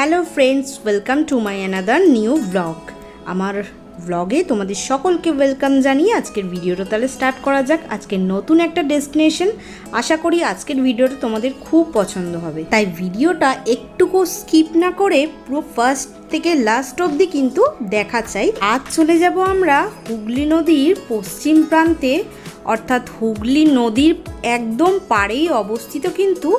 Hello friends welcome to my another new blog আমার ব্লগে তোমাদের সকলকে ওয়েলকাম জানিয়ে আজকের ভিডিওটা তাহলে স্টার্ট করা যাক। আজকের নতুন একটা ডেস্টিনেশন আশা করি আজকের ভিডিওটা তোমাদের খুব পছন্দ হবে। তাই ভিডিওটা একটুকু স্কিপ না করে পুরো ফার্স্ট থেকে লাস্ট অবধি কিন্তু দেখা চাই। আজ চলে যাব আমরা হুগলি নদীর পশ্চিম প্রান্তে। অর্থাৎ হুগলি নদীর একদম পাড়েই অবস্থিত কিন্তু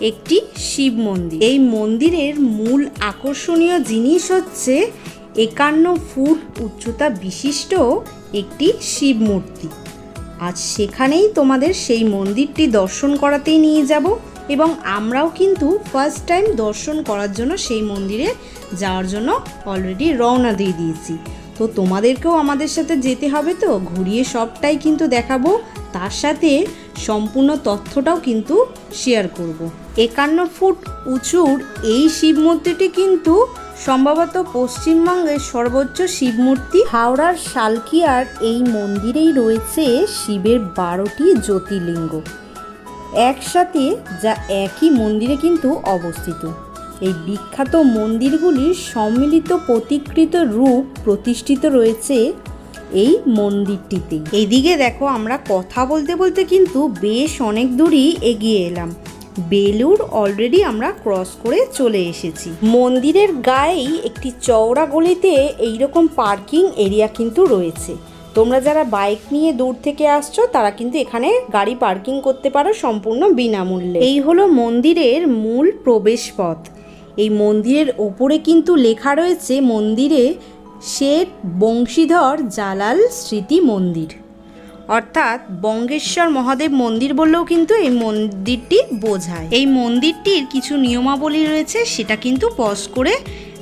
একটি শিব মন্দির। এই মন্দিরের মূল আকর্ষণীয় জিনিস হচ্ছে একান্ন ফুট উচ্চতা বিশিষ্ট একটি শিব মূর্তি। আজ সেখানেই তোমাদের সেই মন্দিরটি দর্শন করাতেই নিয়ে যাব এবং আমরাও কিন্তু ফার্স্ট টাইম দর্শন করার জন্য সেই মন্দিরে যাওয়ার জন্য অলরেডি রওনা দিয়ে দিয়েছি। তো তোমাদেরকেও আমাদের সাথে যেতে হবে তো, ঘুরিয়ে সবটাই কিন্তু দেখাবো। তার সাথে সম্পূর্ণ তথ্যটাও কিন্তু শেয়ার করব। একান্ন ফুট উঁচুর এই শিব মূর্তিটি কিন্তু সম্ভবত পশ্চিমবঙ্গের সর্বোচ্চ শিব মূর্তি। হাওড়ার শালকিয়ার এই মন্দিরেই রয়েছে শিবের বারোটি জ্যোতির্লিঙ্গ। একসাথে যা একই মন্দিরে কিন্তু অবস্থিত। এই বিখ্যাত মন্দিরগুলির সম্মিলিত প্রতিকৃত রূপ প্রতিষ্ঠিত রয়েছে এই মন্দিরটিতে। এইদিকে দেখো আমরা কথা বলতে বলতে কিন্তু বেশ অনেক দূরই এগিয়ে এলাম। বেলুর অলরেডি আমরা ক্রস করে চলে এসেছি। মন্দিরের গায়েই একটি চওড়া গলিতে এইরকম পার্কিং এরিয়া কিন্তু রয়েছে। তোমরা যারা বাইক নিয়ে দূর থেকে আসছো, তারা কিন্তু এখানে গাড়ি পার্কিং করতে পারো সম্পূর্ণ বিনামূল্যে। এই হলো মন্দিরের মূল প্রবেশ পথ এই মন্দিরের ওপরে কিন্তু লেখা রয়েছে মন্দিরে শেঠ বংশীধর জালাল স্মৃতি মন্দির। অর্থাৎ বঙ্গেশ্বর মহাদেব মন্দির বললেও কিন্তু এই মন্দিরটি বোঝায়। এই মন্দিরটির কিছু নিয়মাবলী রয়েছে, সেটা কিন্তু পজ করে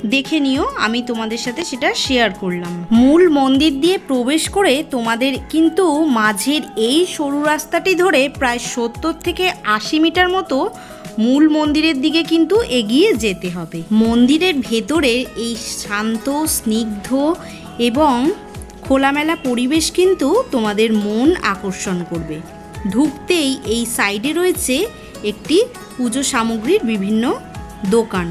দেখে নিও। আমি তোমাদের সাথে সেটা শেয়ার করলাম। মূল মন্দির দিয়ে প্রবেশ করে তোমাদের কিন্তু মাঝের এই সরু রাস্তাটি ধরে প্রায় সত্তর থেকে আশি মিটার মতো মূল মন্দিরের দিকে কিন্তু এগিয়ে যেতে হবে। মন্দিরের ভেতরে এই শান্ত, স্নিগ্ধ এবং খোলামেলা পরিবেশ কিন্তু তোমাদের মন আকর্ষণ করবে। ঢুকতেই এই সাইডে রয়েছে একটি পুজো সামগ্রীর বিভিন্ন দোকান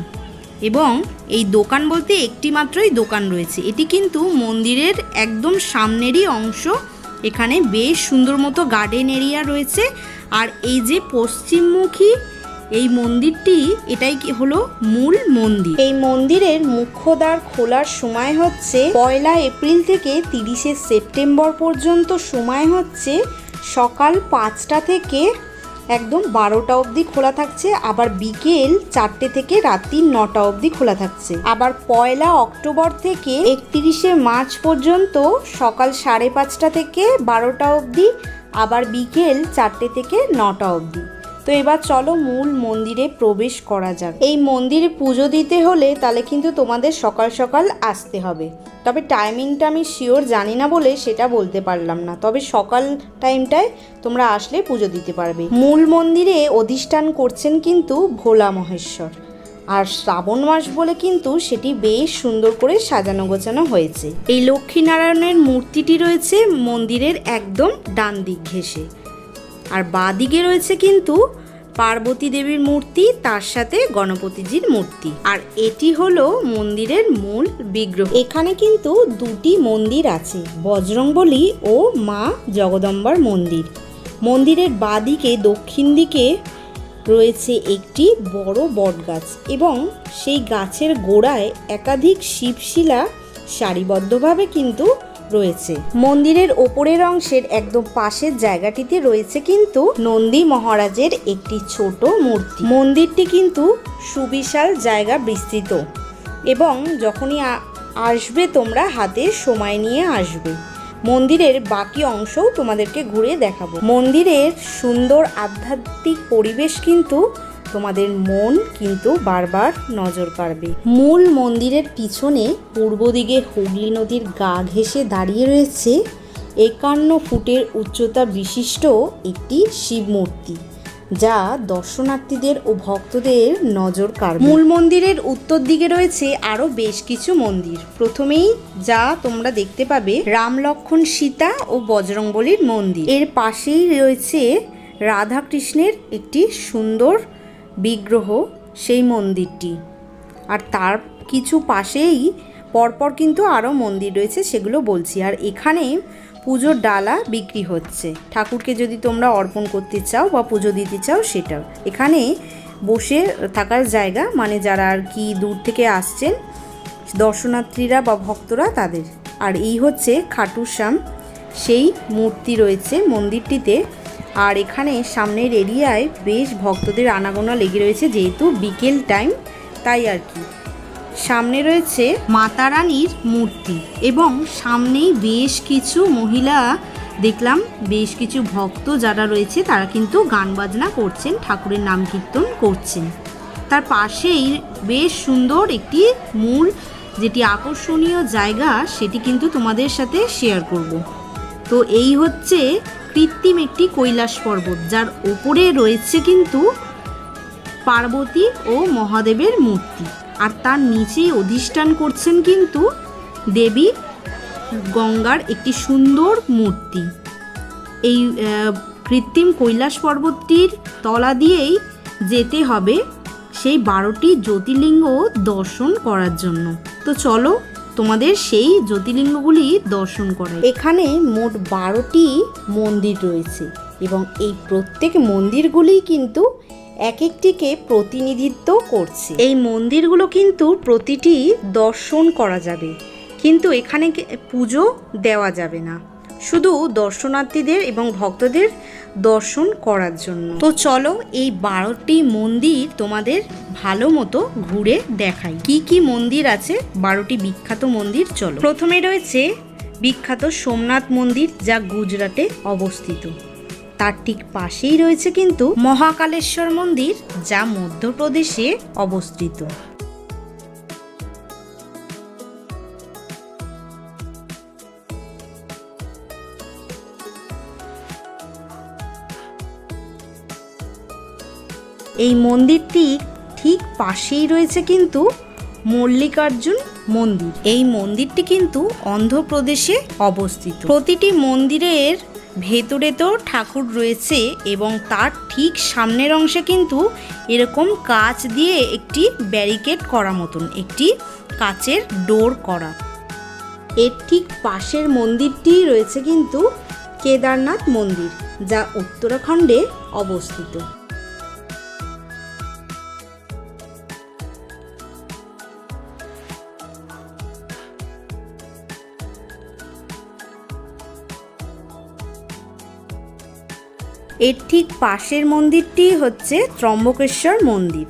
এবং এই দোকান বলতে একটি মাত্রই দোকান রয়েছে। এটি কিন্তু মন্দিরের একদম সামনেরই অংশ। এখানে বেশ সুন্দর মতো গার্ডেন এরিয়া রয়েছে। আর এই যে পশ্চিমমুখী এই মন্দিরটি, এটাই হলো মূল মন্দির। এই মন্দিরের মুখ্য দ্বার খোলার সময় হচ্ছে পয়লা এপ্রিল থেকে তিরিশে সেপ্টেম্বর পর্যন্ত। সময় হচ্ছে সকাল পাঁচটা থেকে একদম বারোটা অবধি খোলা থাকছে। আবার বিকেল চারটে থেকে রাত্রি নটা অবধি খোলা থাকছে। আবার পয়লা অক্টোবর থেকে একত্রিশে মার্চ পর্যন্ত সকাল সাড়ে পাঁচটা থেকে বারোটা অবধি, আবার বিকেল চারটে থেকে নটা অবধি। তো এবার চলো মূল মন্দিরে প্রবেশ করা যাক। এই মন্দিরে পুজো দিতে হলে তাহলে কিন্তু তোমাদের সকাল সকাল আসতে হবে। তবে টাইমিংটা আমি শিওর জানি না বলে সেটা বলতে পারলাম না। তবে সকাল টাইমটায় তোমরা আসলে পুজো দিতে পারবে। মূল মন্দিরে অধিষ্ঠান করছেন কিন্তু ভোলা মহেশ্বর। আর শ্রাবণ মাস বলে কিন্তু সেটি বেশ সুন্দর করে সাজানো গোছানো হয়েছে। এই লক্ষ্মীনারায়ণের মূর্তিটি রয়েছে মন্দিরের একদম ডান দিক ঘেসে আর বাঁদিকে রয়েছে কিন্তু পার্বতী দেবীর মূর্তি, তার সাথে গণপতিজির মূর্তি। আর এটি হলো মন্দিরের মূল বিগ্রহ। এখানে কিন্তু দুটি মন্দির আছে, বজরংবলী ও মা জগদম্বার মন্দির। মন্দিরের বাঁদিকে, দক্ষিণ দিকে রয়েছে একটি বড় বটগাছ এবং সেই গাছের গোড়ায় একাধিক শিবশিলা সারিবদ্ধভাবে কিন্তু রয়েছে। মন্দিরের ওপরের অংশের একদম পাশের জায়গাটিতে রয়েছে কিন্তু নন্দী মহারাজের একটি ছোট মূর্তি। মন্দিরটি কিন্তু সুবিশাল জায়গা বিস্তৃত এবং যখনই আসবে তোমরা হাতে সময় নিয়ে আসবে। মন্দিরের বাকি অংশও তোমাদেরকে ঘুরে দেখাবো। মন্দিরের সুন্দর আধ্যাত্মিক পরিবেশ কিন্তু তোমাদের মন কিন্তু বারবার নজর কাড়বে। মূল মন্দিরের পিছনে পূর্ব দিকে হুগলি নদীর গা ঘেঁষে দাঁড়িয়ে রয়েছে একান্ন ফুটের উচ্চতা বিশিষ্ট একটি শিব মূর্তি, যা দর্শনার্থীদের ও ভক্তদের নজর কাড়বে। মূল মন্দিরের উত্তর দিকে রয়েছে আরও বেশ কিছু মন্দির। প্রথমেই যা তোমরা দেখতে পাবে রাম লক্ষ্মণ সীতা ও বজরংবলীর মন্দির। এর পাশেই রয়েছে রাধা কৃষ্ণের একটি সুন্দর বিগ্রহ সেই মন্দিরটি। আর তার কিছু পাশেই পরপর কিন্তু আরও মন্দির রয়েছে, সেগুলো বলছি। আর এখানে পুজোর ডালা বিক্রি হচ্ছে। ঠাকুরকে যদি তোমরা অর্পণ করতে চাও বা পুজো দিতে চাও সেটাও এখানে বসে থাকার জায়গা মানে যারা আর কি দূর থেকে আসছেন, দর্শনার্থীরা বা ভক্তরা তাদের। আর এই হচ্ছে খাটুশ্যাম সেই মূর্তি রয়েছে মন্দিরটিতে। আর এখানে সামনের এরিয়ায় বেশ ভক্তদের আনাগোনা লেগে রয়েছে, যেহেতু বিকেল টাইম, তাই আর কি। সামনে রয়েছে মাতা রানীর মূর্তি এবং সামনেই বেশ কিছু মহিলা দেখলাম, বেশ কিছু ভক্ত যারা রয়েছে, তারা কিন্তু গান বাজনা করছেন, ঠাকুরের নাম কীর্তন করছেন। তার পাশেই বেশ সুন্দর একটি মূল, যেটি আকর্ষণীয় জায়গা, সেটি কিন্তু তোমাদের সাথে শেয়ার করব। তো এই হচ্ছে কৃত্রিম একটি কৈলাস পর্বত, যার ওপরে রয়েছে কিন্তু পার্বতী ও মহাদেবের মূর্তি। আর তার নিচেই অধিষ্ঠান করছেন কিন্তু দেবী গঙ্গার একটি সুন্দর মূর্তি। এই কৃত্রিম কৈলাস পর্বতটির তলা দিয়েই যেতে হবে সেই বারোটি জ্যোতির্লিঙ্গ দর্শন করার জন্য। তো চলো তোমাদের সেই জ্যোতির্লিঙ্গগুলি দর্শন করে। এখানে মোট বারোটি মন্দির রয়েছে এবং এই প্রত্যেক মন্দিরগুলি কিন্তু এক একটিকে প্রতিনিধিত্ব করছে। এই মন্দিরগুলো কিন্তু প্রতিটি দর্শন করা যাবে কিন্তু এখানে কে- পুজো দেওয়া যাবে না। শুধু দর্শনার্থীদের এবং ভক্তদের দর্শন করার জন্য। তো চলো এই বারোটি মন্দির তোমাদের ভালো মতো ঘুরে দেখাই। কি কি মন্দির আছে? বারোটি বিখ্যাত মন্দির, চলো। প্রথমে রয়েছে বিখ্যাত সোমনাথ মন্দির, যা গুজরাটে অবস্থিত। তার ঠিক পাশেই রয়েছে কিন্তু মহাকালেশ্বর মন্দির, যা মধ্যপ্রদেশে অবস্থিত। এই মন্দিরটি ঠিক পাশেই রয়েছে কিন্তু মল্লিকার্জুন মন্দির। এই মন্দিরটি কিন্তু অন্ধ্রপ্রদেশে অবস্থিত। প্রতিটি মন্দিরের ভেতরে তো ঠাকুর রয়েছে এবং তার ঠিক সামনের অংশে কিন্তু এরকম কাচ দিয়ে একটি ব্যারিকেড করা মতন, একটি কাচের ডোর করা। এর ঠিক পাশের মন্দিরটি রয়েছে কিন্তু কেদারনাথ মন্দির, যা উত্তরাখণ্ডে অবস্থিত। এর ঠিক পাশের মন্দিরটি হচ্ছে ত্রম্বকেশ্বর মন্দির,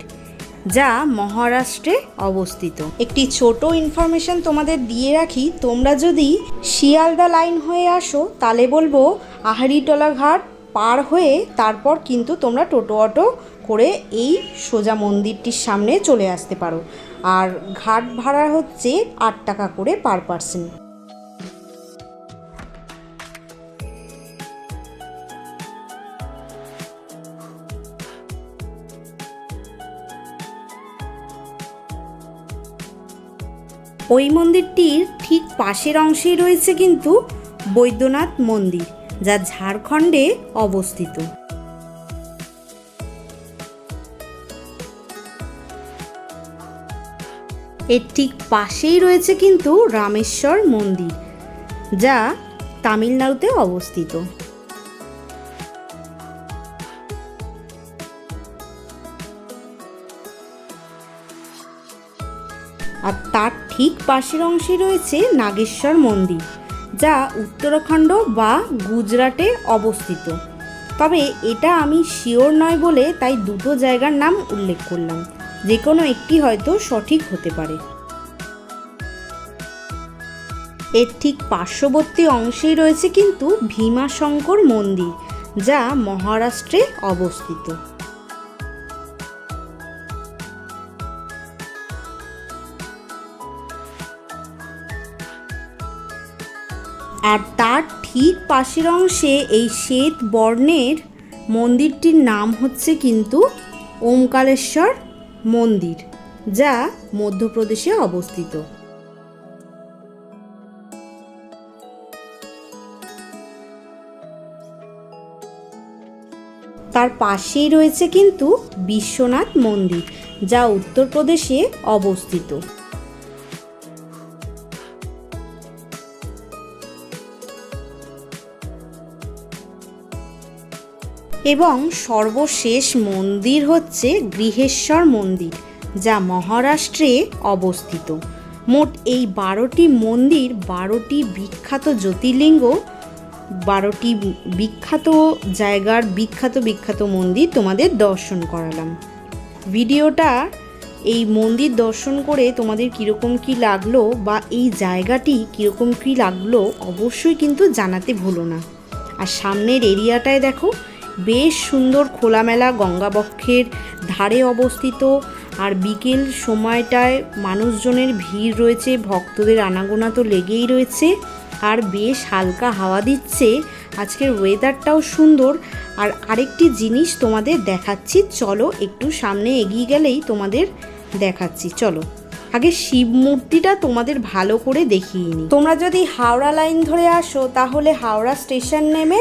যা মহারাষ্ট্রে অবস্থিত। একটি ছোট ইনফরমেশন তোমাদের দিয়ে রাখি, তোমরা যদি শিয়ালদা লাইন হয়ে আসো তাহলে বলব আহারিটোলা ঘাট পার হয়ে তারপর কিন্তু তোমরা টোটো অটো করে এই সোজা মন্দিরটির সামনে চলে আসতে পারো। আর ঘাট ভাড়া হচ্ছে আট টাকা করে পার পার্সন ওই মন্দিরটির ঠিক পাশের অংশেই রয়েছে কিন্তু বৈদ্যনাথ মন্দির, যা ঝাড়খণ্ডে অবস্থিত। এর ঠিক পাশেই রয়েছে কিন্তু রামেশ্বর মন্দির, যা তামিলনাড়ুতে অবস্থিত। আর তার ঠিক পাশের অংশে রয়েছে নাগেশ্বর মন্দির, যা উত্তরাখণ্ড বা গুজরাটে অবস্থিত। তবে এটা আমি শিওর নয় বলে তাই দুটো জায়গার নাম উল্লেখ করলাম, যে কোনো একটি হয়তো সঠিক হতে পারে। এর ঠিক পার্শ্ববর্তী অংশেই রয়েছে কিন্তু ভীমাশঙ্কর মন্দির, যা মহারাষ্ট্রে অবস্থিত। আর তার ঠিক পাশের অংশে এই শ্বেত বর্ণের মন্দিরটির নাম হচ্ছে কিন্তু ওমকারেশ্বর মন্দির, যা মধ্যপ্রদেশে অবস্থিত। তার পাশেই রয়েছে কিন্তু বিশ্বনাথ মন্দির, যা উত্তরপ্রদেশে অবস্থিত। এবং সর্বশেষ মন্দির হচ্ছে গৃহেশ্বর মন্দির, যা মহারাষ্ট্রে অবস্থিত। মোট এই বারোটি মন্দির, বারোটি বিখ্যাত জ্যোতির্লিঙ্গ, বারোটি বিখ্যাত জায়গার বিখ্যাত বিখ্যাত মন্দির তোমাদের দর্শন করালাম। ভিডিওটা এই মন্দির দর্শন করে তোমাদের কীরকম কী লাগল বা এই জায়গাটি কীরকম কী লাগল অবশ্যই কিন্তু জানাতে ভুলো না। আর সামনের এরিয়াটায় দেখো বেশ সুন্দর খোলামেলা গঙ্গাবক্ষের ধারে অবস্থিত আর বিকেল সময়টায় মানুষজনের ভিড় রয়েছে, ভক্তদের আনাগোনা তো লেগেই রয়েছে আর বেশ হালকা হাওয়া দিচ্ছে। আজকের ওয়েদারটাও সুন্দর। আর আরেকটি জিনিস তোমাদের দেখাচ্ছি, চলো একটু সামনে এগিয়ে গেলেই তোমাদের দেখাচ্ছি, চলো। আগে শিব মূর্তিটা তোমাদের ভালো করে দেখিয়ে তোমরা যদি হাওড়া লাইন ধরে আসো, তাহলে হাওড়া স্টেশন নেমে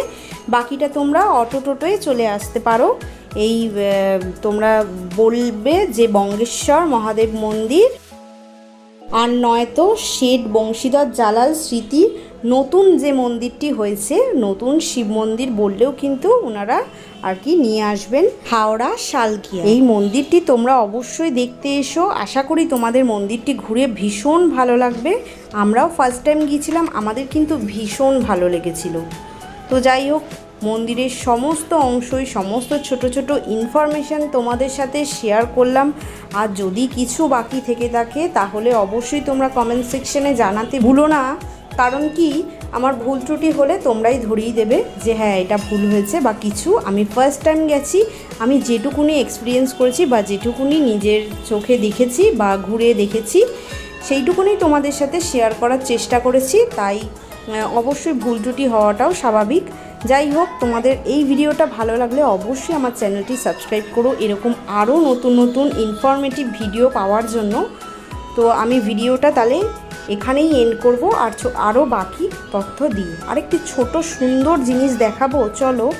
বাকিটা তোমরা অটো টোটোয় চলে আসতে পারো। এই তোমরা বলবে যে বঙ্গেশ্বর মহাদেব মন্দির আর নয়তো শেঠ বংশীধর জালাল স্মৃতি নতুন যে মন্দিরটি হয়েছে, নতুন শিব মন্দির বললেও কিন্তু ওনারা আর কি নিয়ে আসবেন। হাওড়া শালকিয়া। এই মন্দিরটি তোমরা অবশ্যই দেখতে এসো। আশা করি তোমাদের মন্দিরটি ঘুরে ভীষণ ভালো লাগবে। আমরাও ফার্স্ট টাইম গিয়েছিলাম, আমাদের কিন্তু ভীষণ ভালো লেগেছিল। তো যাই হোক, মন্দিরের সমস্ত অংশই, সমস্ত ছোট ছোট ইনফরমেশান তোমাদের সাথে শেয়ার করলাম। আর যদি কিছু বাকি থেকে থাকে, তাহলে অবশ্যই তোমরা কমেন্ট সেকশনে জানাতে ভুলো না। কারণ কি, আমার ভুল ত্রুটি হলে তোমরাই ধরিয়ে দেবে যে হ্যাঁ এটা ভুল হয়েছে বা কিছু। আমি ফার্স্ট টাইম গেছি, আমি যেটুকুনি এক্সপিরিয়েন্স করেছি বা যেটুকুনি নিজের চোখে দেখেছি বা ঘুরে দেখেছি, সেইটুকুনি তোমাদের সাথে শেয়ার করার চেষ্টা করেছি। তাই অবশ্যই ভুল ত্রুটি হওয়াটাও স্বাভাবিক। যাই হোক, তোমাদের এই ভিডিওটা ভালো লাগলে অবশ্যই আমার চ্যানেলটি সাবস্ক্রাইব করো। এরকম আরও নতুন নতুন ইনফরমেটিভ ভিডিও পাওয়ার জন্য। তো আমি ভিডিওটা তাহলে এখানেই এন্ড করব। আর আরও বাকি তথ্য দিই। আরেকটি ছোট সুন্দর জিনিস দেখাবো। চলো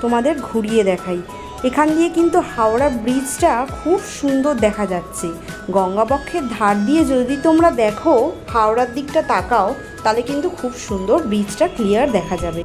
তোমাদের ঘুরিয়ে দেখাই। এখান দিয়ে কিন্তু হাওড়া ব্রিজটা খুব সুন্দর দেখা যাচ্ছে। গঙ্গাবক্ষের ধার দিয়ে যদি তোমরা দেখো হাওড়ার দিকটা তাকাও, তাহলে কিন্তু খুব সুন্দর ব্রিজটা ক্লিয়ার দেখা যাবে।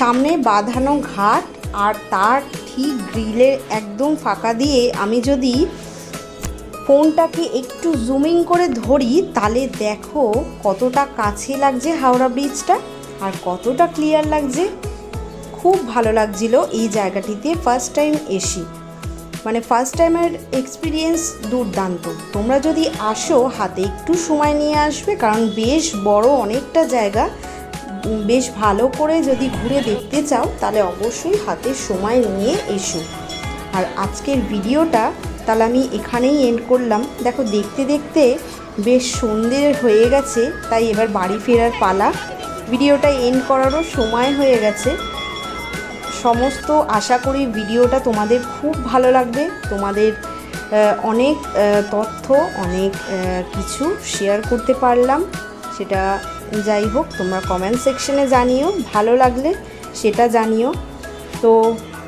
সামনে বাঁধানো ঘাট আর তার ঠিক গ্রিলের একদম ফাঁকা দিয়ে আমি যদি ফোনটাকে একটু জুমিং করে ধরি, তাহলে দেখো কতটা কাছে লাগছে হাওড়া ব্রিজটা আর কতটা ক্লিয়ার লাগছে। খুব ভালো লাগছিল এই জায়গাটিতে ফার্স্ট টাইম এসি। মানে ফার্স্ট টাইমের এক্সপিরিয়েন্স দুর্দান্ত। তোমরা যদি আসো, হাতে একটু সময় নিয়ে আসবে, কারণ বেশ বড় অনেকটা জায়গা। বেশ ভালো করে যদি ঘুরে দেখতে চাও, তাহলে অবশ্যই হাতে সময় নিয়ে এসো। আর আজকের ভিডিওটা তাহলে আমি এখানেই এন্ড করলাম। দেখো, দেখতে দেখতে বেশ সন্ধ্যে হয়ে গেছে, তাই এবার বাড়ি ফেরার পালা। ভিডিওটা এন্ড করারও সময় হয়ে গেছে। সমস্ত আশা করি ভিডিওটা তোমাদের খুব ভালো লাগবে। তোমাদের অনেক তথ্য, অনেক কিছু শেয়ার করতে পারলাম। সেটা যাই হোক তোমরা কমেন্ট সেকশনে জানিও, ভালো লাগলে সেটা জানিও। তো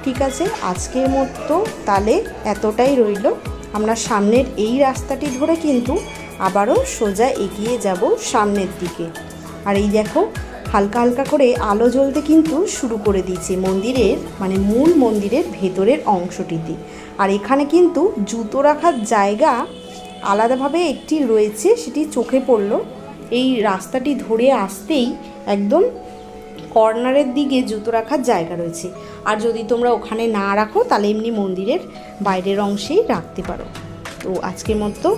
ঠিক আছে, আজকের মতো তাহলে এতটাই রইল। আমরা সামনের এই রাস্তাটি ধরে কিন্তু আবারও সোজা এগিয়ে যাব সামনের দিকে। আর এই দেখো, হালকা হালকা করে আলো জ্বলতে কিন্তু শুরু করে দিয়েছে মন্দিরের মানে মূল মন্দিরের ভেতরের অংশটিতে। আর এখানে কিন্তু জুতো রাখার জায়গা আলাদাভাবে একটি রয়েছে, সেটি চোখে পড়ল। এই রাস্তাটি ধরে আসতেই একদম কর্নারের দিকে জুতো রাখার জায়গা রয়েছে। আর যদি তোমরা ওখানে না রাখো, তাহলে এমনি মন্দিরের বাইরের অংশেই রাখতে পারো। তো আজকের মতো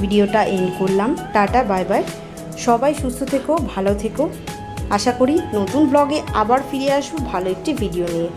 ভিডিওটা এন্ড করলাম। টাটা বাই বাই সবাই সুস্থ থেকো, ভালো থেকো। আশা করি নতুন ব্লগে আবার ফিরে আসব ভালো একটি ভিডিও নিয়ে।